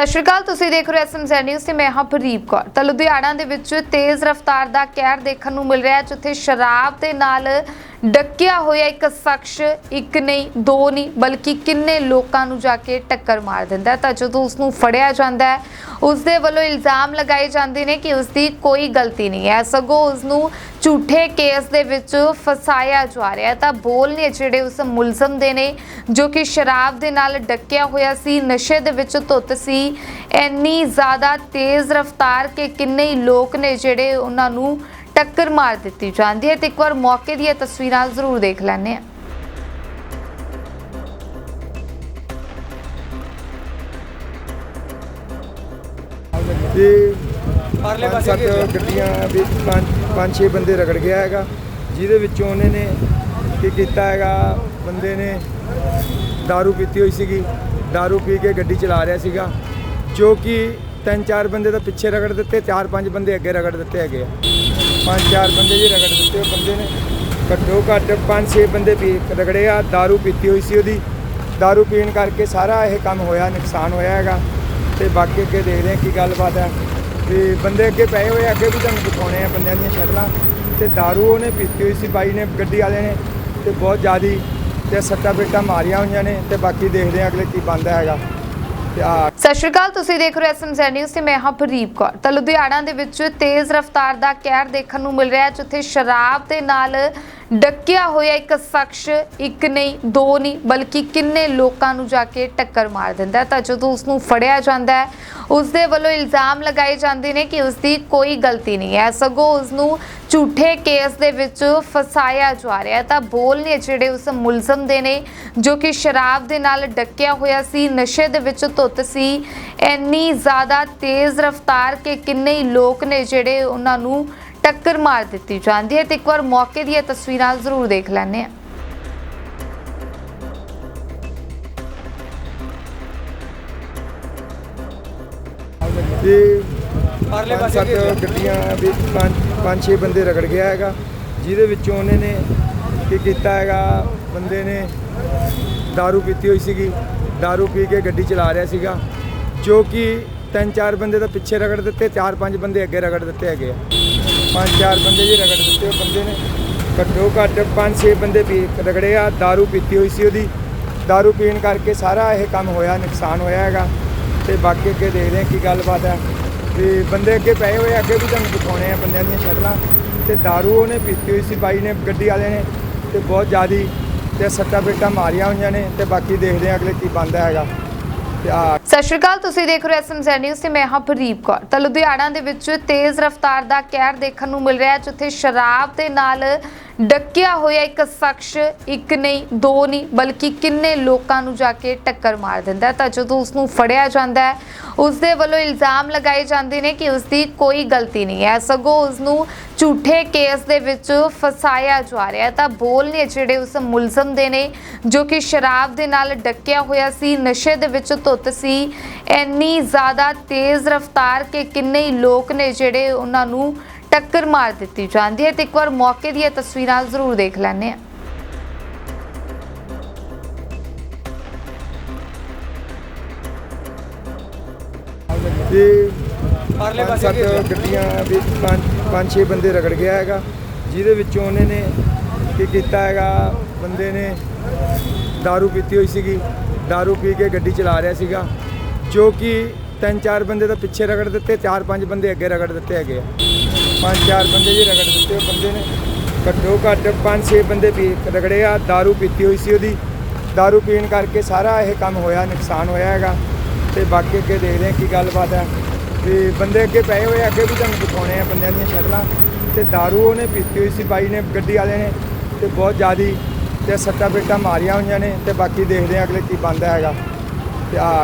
ਸਤਿ ਸ਼੍ਰੀ ਅਕਾਲ, ਤੁਸੀਂ ਦੇਖ ਰਹੇ ਹੋ ਐਸਐਮਜ਼ੈਡ ਨਿਊਜ਼ ਤੇ ਮੈਂ ਹਾਂ ਪ੍ਰਦੀਪ ਕੌਰ। ਤਾਂ ਲੁਧਿਆਣਾ ਦੇ ਵਿੱਚ ਤੇਜ਼ ਰਫ਼ਤਾਰ ਦਾ ਕਹਿਰ ਦੇਖਣ ਨੂੰ ਮਿਲ ਰਿਹਾ ਜਿੱਥੇ ਸ਼ਰਾਬ ਦੇ ਨਾਲ ਡੱਕਿਆ ਹੋਇਆ ਇੱਕ ਸ਼ਖਸ ਇੱਕ ਨਹੀਂ, ਦੋ ਨਹੀਂ, ਬਲਕਿ ਕਿੰਨੇ ਲੋਕਾਂ ਨੂੰ ਜਾ ਕੇ ਟੱਕਰ ਮਾਰ ਦਿੰਦਾ ਤਾਂ ਜਦੋਂ ਉਸ ਨੂੰ ਫੜਿਆ ਜਾਂਦਾ ਹੈ ਉਸ ਦੇ ਵੱਲੋਂ ਇਲਜ਼ਾਮ ਲਗਾਏ ਜਾਂਦੇ ਨੇ ਕਿ ਉਸ ਦੀ ਕੋਈ ਗਲਤੀ ਨਹੀਂ ਹੈ। ਸਗੋਂ ਉਸ ਨੂੰ ਝੂਠੇ ਕੇਸ ਦੇ ਵਿੱਚ ਫਸਾਇਆ ਜਾ ਰਿਹਾ ਤਾਂ ਬੋਲ ਨੇ ਜਿਹੜੇ ਉਸ ਮੁਲਜ਼ਮ ਦੇ ਨੇ, ਜੋ ਕਿ ਸ਼ਰਾਬ ਦੇ ਨਾਲ ਡੱਕਿਆ ਹੋਇਆ ਸੀ, ਨਸ਼ੇ ਦੇ ਵਿੱਚ ਧੁੱਤ ਸੀ, ਇੰਨੀ ਜ਼ਿਆਦਾ ਤੇਜ਼ ਰਫ਼ਤਾਰ ਕਿ ਕਿੰਨੇ ਲੋਕ ਨੇ ਜਿਹੜੇ ਉਹਨਾਂ ਨੂੰ ਟੱਕਰ ਮਾਰ ਦਿੱਤੀ ਜਾਂਦੀ ਹੈ ਤੇ ਇੱਕ ਵਾਰ ਮੌਕੇ ਦੀਆਂ ਤਸਵੀਰਾਂ ਜ਼ਰੂਰ ਦੇਖ ਲੈਂਦੇ ਹਾਂ ਤੇ ਪਰਲੇ ਪੰਜ ਪਾਸੇ ਸੱਤ ਗਏ ਗੱਡੀਆਂ ਵਿੱਚ ਪੰਜ ਪੰਜ ਛੇ ਬੰਦੇ ਰਗੜ ਗਿਆ ਹੈਗਾ ਜਿਹਦੇ ਵਿੱਚੋਂ ਉਹਨੇ ਨੇ ਕੀ ਕੀਤਾ ਹੈਗਾ ਬੰਦੇ ਨੇ दारू ਪੀਤੀ ਹੋਈ ਸੀਗੀ दारू ਪੀ ਕੇ ਗੱਡੀ ਚਲਾ ਰਿਹਾ ਸੀਗਾ ਜੋ ਕਿ ਤਿੰਨ ਚਾਰ ਬੰਦੇ ਤਾਂ ਪਿੱਛੇ ਰਗੜ ਦਿੱਤੇ ਚਾਰ ਪੰਜ ਬੰਦੇ ਅੱਗੇ ਰਗੜ ਦਿੱਤੇ ਹੈਗੇ ਆ ਪੰਜ ਚਾਰ ਬੰਦੇ ਜੀ ਰਗੜ ਦਿੱਤੇ ਉਹ ਬੰਦੇ ਨੇ ਘੱਟੋ ਘੱਟ ਪੰਜ ਛੇ ਬੰਦੇ ਵੀ ਰਗੜੇ ਆ दारू ਪੀਤੀ ਹੋਈ ਸੀ ਉਹਦੀ दारू ਪੀਣ ਕਰਕੇ ਸਾਰਾ ਇਹ ਕੰਮ ਹੋਇਆ ਨੁਕਸਾਨ ਹੋਇਆ ਹੈਗਾ ਤੇ ਬਾਕੀ ਅੱਗੇ ਦੇਖਦੇ ਹਾਂ ਕੀ ਗੱਲਬਾਤ ਹੈ ਤੇ ਬੰਦੇ ਅੱਗੇ ਪਏ ਹੋਏ ਆ, ਅੱਗੇ ਵੀ ਤੁਹਾਨੂੰ ਦਿਖਾਉਣੇ ਆ ਬੰਦਿਆਂ ਦੀਆਂ ਸ਼ਕਲਾਂ ਤੇ दारू ਉਹਨੇ ਪੀਤੀ ਹੋਈ ਸੀ ਬਾਈ ਨੇ ਗੱਡੀ ਵਾਲੇ ਨੇ ਤੇ ਬਹੁਤ ਜ਼ਿਆਦੀ ਤੇ ਸੱਟਾਂ ਪੇਟਾਂ ਮਾਰੀਆਂ ਹੋਈਆਂ ਨੇ ਤੇ ਬਾਕੀ ਦੇਖਦੇ ਹਾਂ ਅਗਲੇ ਕੀ ਬਣਦਾ ਹੈਗਾ ਤੇ ਆ ਸਤਿ ਸ਼੍ਰੀ ਅਕਾਲ, ਤੁਸੀਂ ਦੇਖ ਰਹੇ ਹੋ ਐਸਐਮਜ਼ੈਡ ਨਿਊਜ਼ ਤੇ ਮੈਂ ਹਾਂ ਪ੍ਰਦੀਪ ਕੌਰ। ਤਾਂ ਲੁਧਿਆਣਾ ਦੇ ਵਿੱਚ ਤੇਜ਼ ਰਫ਼ਤਾਰ ਦਾ ਕਹਿਰ ਦੇਖਣ ਨੂੰ ਮਿਲ ਰਿਹਾ ਹੈ, ਜਿੱਥੇ ਸ਼ਰਾਬ ਦੇ ਨਾਲ ਡੱਕਿਆ ਹੋਇਆ ਇੱਕ ਸ਼ਖਸ ਇੱਕ ਨਹੀਂ, ਦੋ ਨਹੀਂ, ਬਲਕਿ ਕਿੰਨੇ ਲੋਕਾਂ ਨੂੰ ਜਾ ਕੇ ਟੱਕਰ ਮਾਰ ਦਿੰਦਾ ਤਾਂ ਜਦੋਂ ਉਸ ਨੂੰ ਫੜਿਆ ਜਾਂਦਾ ਹੈ ਉਸ ਦੇ ਵੱਲੋਂ ਇਲਜ਼ਾਮ ਲਗਾਏ ਜਾਂਦੇ ਨੇ ਕਿ ਉਸ ਦੀ ਕੋਈ ਗਲਤੀ ਨਹੀਂ ਹੈ। ਸਗੋਂ ਉਸ ਨੂੰ ਝੂਠੇ ਕੇਸ ਦੇ ਵਿੱਚ ਫਸਾਇਆ ਜਾ ਰਿਹਾ ਤਾਂ ਬੋਲ ਨੇ ਜਿਹੜੇ ਉਸ ਮੁਲਜ਼ਮ ਦੇ ਨੇ, ਜੋ ਕਿ ਸ਼ਰਾਬ ਦੇ ਨਾਲ ਡੱਕਿਆ ਹੋਇਆ ਸੀ, ਨਸ਼ੇ ਦੇ ਵਿੱਚ ਧੁੱਤ ਸੀ, ਇੰਨੀ ਜ਼ਿਆਦਾ ਤੇਜ਼ ਰਫ਼ਤਾਰ ਕਿ ਕਿੰਨੇ ਹੀ ਲੋਕ ਨੇ ਜਿਹੜੇ ਉਹਨਾਂ ਨੂੰ ਟੱਕਰ ਮਾਰ ਦਿੱਤੀ ਜਾਂਦੀ ਹੈ ਤੇ ਇੱਕ ਵਾਰ ਮੌਕੇ ਦੀਆਂ ਤਸਵੀਰਾਂ ਜ਼ਰੂਰ ਦੇਖ ਲੈਂਦੇ ਹਾਂ ਤੇ ਪਰਲੇ ਪੰਜ ਪਾਸੇ ਸੱਤ ਗਏ ਗੱਡੀਆਂ ਵਿੱਚ ਪੰਜ ਪੰਜ ਛੇ ਬੰਦੇ ਰਗੜ ਗਿਆ ਹੈਗਾ ਜਿਹਦੇ ਵਿੱਚੋਂ ਉਹਨੇ ਨੇ ਕੀ ਕੀਤਾ ਹੈਗਾ ਬੰਦੇ ਨੇ दारू ਪੀਤੀ ਹੋਈ ਸੀਗੀ दारू ਪੀ ਕੇ ਗੱਡੀ ਚਲਾ ਰਿਹਾ ਸੀਗਾ ਜੋ ਕਿ ਤਿੰਨ ਚਾਰ ਬੰਦੇ ਤਾਂ ਪਿੱਛੇ ਰਗੜ ਦਿੱਤੇ ਚਾਰ ਪੰਜ ਬੰਦੇ ਅੱਗੇ ਰਗੜ ਦਿੱਤੇ ਹੈਗੇ ਆ ਪੰਜ ਚਾਰ ਬੰਦੇ ਜੀ ਰਗੜ ਦਿੱਤੇ ਉਹ ਬੰਦੇ ਨੇ ਘੱਟੋ ਘੱਟ ਪੰਜ ਛੇ ਬੰਦੇ ਵੀ ਰਗੜੇ ਆ दारू ਪੀਤੀ ਹੋਈ ਸੀ ਉਹਦੀ दारू ਪੀਣ ਕਰਕੇ ਸਾਰਾ ਇਹ ਕੰਮ ਹੋਇਆ ਨੁਕਸਾਨ ਹੋਇਆ ਹੈਗਾ ਤੇ ਬਾਕੀ ਅੱਗੇ ਦੇਖਦੇ ਹਾਂ ਕੀ ਗੱਲਬਾਤ ਹੈ ਤੇ ਬੰਦੇ ਅੱਗੇ ਪਏ ਹੋਏ ਆ, ਅੱਗੇ ਵੀ ਤੁਹਾਨੂੰ ਦਿਖਾਉਣੇ ਆ ਬੰਦਿਆਂ ਦੀਆਂ ਸ਼ਕਲਾਂ ਤੇ दारू ਉਹਨੇ ਪੀਤੀ ਹੋਈ ਸੀ ਬਾਈ ਨੇ ਗੱਡੀ ਵਾਲੇ ਨੇ ਤੇ ਬਹੁਤ ਜ਼ਿਆਦੀ ਤੇ ਸੱਟਾਂ ਪੇਟਾਂ ਮਾਰੀਆਂ ਹੋਈਆਂ ਨੇ ਤੇ ਬਾਕੀ ਦੇਖਦੇ ਹਾਂ ਅਗਲੇ ਕੀ ਬਣਦਾ ਹੈਗਾ ਤੇ ਆ ਸਤਿ ਸ਼੍ਰੀ ਅਕਾਲ, ਤੁਸੀਂ ਦੇਖ ਰਹੇ ਹੋ ਐਸਐਮਜ਼ੈਡ ਨਿਊਜ਼ ਤੇ ਮੈਂ ਹਾਂ ਪ੍ਰਦੀਪ ਕੌਰ। ਤਾਂ ਲੁਧਿਆਣਾ ਦੇ ਵਿੱਚ ਤੇਜ਼ ਰਫ਼ਤਾਰ ਦਾ ਕਹਿਰ ਦੇਖਣ ਨੂੰ ਮਿਲ ਰਿਹਾ ਹੈ, ਜਿੱਥੇ ਸ਼ਰਾਬ ਦੇ ਨਾਲ ਡੱਕਿਆ ਹੋਇਆ ਇੱਕ ਸ਼ਖਸ, ਇੱਕ ਨਹੀਂ, ਦੋ ਨਹੀਂ, ਬਲਕਿ ਕਿੰਨੇ ਲੋਕਾਂ ਨੂੰ ਜਾ ਕੇ ਟੱਕਰ ਮਾਰ ਦਿੰਦਾ ਤਾਂ ਜਦੋਂ ਉਸ ਨੂੰ ਫੜਿਆ ਜਾਂਦਾ ਹੈ ਉਸ ਦੇ ਵੱਲੋਂ ਇਲਜ਼ਾਮ ਲਗਾਏ ਜਾਂਦੇ ਨੇ ਕਿ ਉਸ ਦੀ ਕੋਈ ਗਲਤੀ ਨਹੀਂ ਹੈ। ਸਗੋਂ ਉਸ ਨੂੰ ਝੂਠੇ ਕੇਸ ਦੇ ਵਿੱਚ ਫਸਾਇਆ ਜਾ ਰਿਹਾ ਤਾਂ ਬੋਲ ਨੇ ਜਿਹੜੇ ਉਸ ਮੁਲਜ਼ਮ ਦੇ ਨੇ, ਜੋ ਕਿ ਸ਼ਰਾਬ ਦੇ ਨਾਲ ਡੱਕਿਆ ਹੋਇਆ ਸੀ, ਨਸ਼ੇ ਦੇ ਵਿੱਚ ਧੁੱਤ ਸੀ, ਇੰਨੀ ਜ਼ਿਆਦਾ ਤੇਜ਼ ਰਫ਼ਤਾਰ ਕਿ ਕਿੰਨੇ ਹੀ ਲੋਕ ਨੇ ਜਿਹੜੇ ਉਹਨਾਂ ਨੂੰ ਟੱਕਰ ਮਾਰ ਦਿੱਤੀ ਜਾਂਦੀ ਹੈ ਤੇ ਇੱਕ ਵਾਰ ਮੌਕੇ ਦੀਆਂ ਤਸਵੀਰਾਂ ਜ਼ਰੂਰ ਦੇਖ ਲੈਂਦੇ ਹਾਂ ਤੇ ਪਰਲੇ ਪੰਜ ਪਾਸੇ ਸੱਤ ਗਏ ਗੱਡੀਆਂ ਵਿੱਚ ਪੰਜ ਪੰਜ ਛੇ ਬੰਦੇ ਰਗੜ ਗਿਆ ਹੈਗਾ ਜਿਹਦੇ ਵਿੱਚੋਂ ਉਹਨੇ ਨੇ ਕੀ ਕੀਤਾ ਹੈਗਾ ਬੰਦੇ ਨੇ दारू ਪੀਤੀ ਹੋਈ ਸੀਗੀ दारू ਪੀ ਕੇ ਗੱਡੀ ਚਲਾ ਰਿਹਾ ਸੀਗਾ ਜੋ ਕਿ ਤਿੰਨ ਚਾਰ ਬੰਦੇ ਤਾਂ ਪਿੱਛੇ ਰਗੜ ਦਿੱਤੇ ਚਾਰ ਪੰਜ ਬੰਦੇ ਅੱਗੇ ਰਗੜ ਦਿੱਤੇ ਹੈਗੇ ਆ ਪੰਜ ਚਾਰ ਬੰਦੇ ਜੀ ਰਗੜ ਦਿੱਤੇ ਉਹ ਬੰਦੇ ਨੇ ਘੱਟੋ ਘੱਟ ਪੰਜ ਛੇ ਬੰਦੇ ਵੀ ਰਗੜੇ ਆ दारू ਪੀਤੀ ਹੋਈ ਸੀ ਉਹਦੀ दारू ਪੀਣ ਕਰਕੇ ਸਾਰਾ ਇਹ ਕੰਮ ਹੋਇਆ ਨੁਕਸਾਨ ਹੋਇਆ ਹੈਗਾ ਤੇ ਬਾਕੀ ਅੱਗੇ ਦੇਖਦੇ ਹਾਂ ਕੀ ਗੱਲਬਾਤ ਹੈ ਤੇ ਬੰਦੇ ਅੱਗੇ ਪਏ ਹੋਏ ਆ, ਅੱਗੇ ਵੀ ਤੁਹਾਨੂੰ ਦਿਖਾਉਣੇ ਆ ਬੰਦਿਆਂ ਦੀਆਂ ਸ਼ਕਲਾਂ ਤੇ दारू ਉਹਨੇ ਪੀਤੀ ਹੋਈ ਸੀ ਬਾਈ ਨੇ ਗੱਡੀ ਵਾਲੇ ਨੇ ਤੇ ਬਹੁਤ ਜ਼ਿਆਦੀ ਤੇ ਸੱਟਾਂ ਪੇਟਾਂ ਮਾਰੀਆਂ ਹੋਈਆਂ ਨੇ ਤੇ ਬਾਕੀ ਦੇਖਦੇ ਹਾਂ ਅਗਲੇ ਕੀ ਬਣਦਾ ਹੈਗਾ ਤੇ ਆ